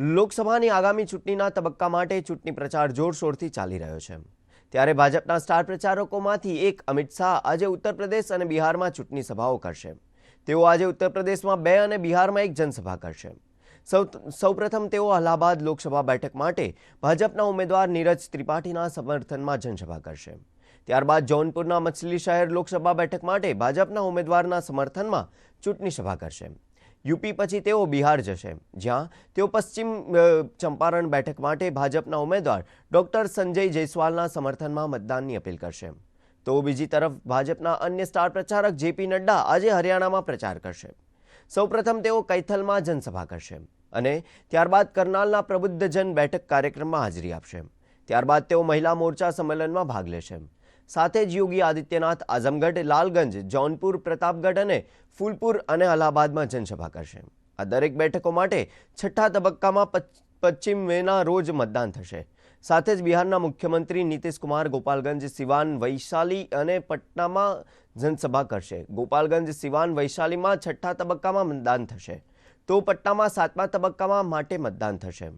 લોકસભાની આગામી ચૂંટણીના તબક્કા માટે ચૂંટણી પ્રચાર જોરશોરથી ચાલી રહ્યો છે. ત્યારે ભાજપના સ્ટાર પ્રચારકોમાંથી એક અમિત શાહ આજે ઉત્તર પ્રદેશ અને બિહારમાં ચૂંટણી સભાઓ કરશે. તેઓ આજે ઉત્તર પ્રદેશમાં બે અને બિહારમાં એક જનસભા કરશે. સૌ સૌપ્રથમ તેઓ અલ્હાબાદ લોકસભા બેઠક માટે ભાજપના ઉમેદવાર નીરજ ત્રિપાઠીના સમર્થનમાં જનસભા કરશે. ત્યારબાદ જૌનપુરના મછલી શહેર લોકસભા બેઠક માટે ભાજપના ઉમેદવારના સમર્થનમાં ચૂંટણી સભા કરશે. યુપી પછી તેઓ બિહાર જશે. જ્યાં તેઓ પશ્ચિમ ચંપારણ બેઠક માટે ભાજપના ઉમેદવાર ડોક્ટર સંજય જયસ્વાલના સમર્થનમાં મતદાનની અપીલ કરશે. તો બીજી તરફ ભાજપના અન્ય સ્ટાર પ્રચારક જેપી નડ્ડા આજે હરિયાણામાં પ્રચાર કરશે. સૌપ્રથમ તેઓ કૈથલમાં જનસભા કરશે અને ત્યારબાદ કરનાલના પ્રબુદ્ધજન બેઠક કાર્યક્રમમાં હાજરી આપશે. ત્યારબાદ તેઓ મહિલા મોરચા સંમેલનમાં ભાગ લેશે. સાથે જ યોગી આદિત્યનાથ આઝમગઢ, લાલગંજ, જૌનપુર, પ્રતાપગઢ અને ફૂલપુર અને અલ્હાબાદમાં જનસભા કરશે. આ દરેક બેઠકો માટે છઠ્ઠા તબક્કામાં પશ્ચિમ મેના રોજ મતદાન થશે. સાથે જ બિહારના મુખ્યમંત્રી નીતિશ કુમાર ગોપાલગંજ, સિવાન, વૈશાલી અને પટનામાં જનસભા કરશે. ગોપાલગંજ, સિવાન, વૈશાલીમાં છઠ્ઠા તબક્કામાં મતદાન થશે. તો પટનામાં સાતમા તબક્કામાં માટે મતદાન થશે.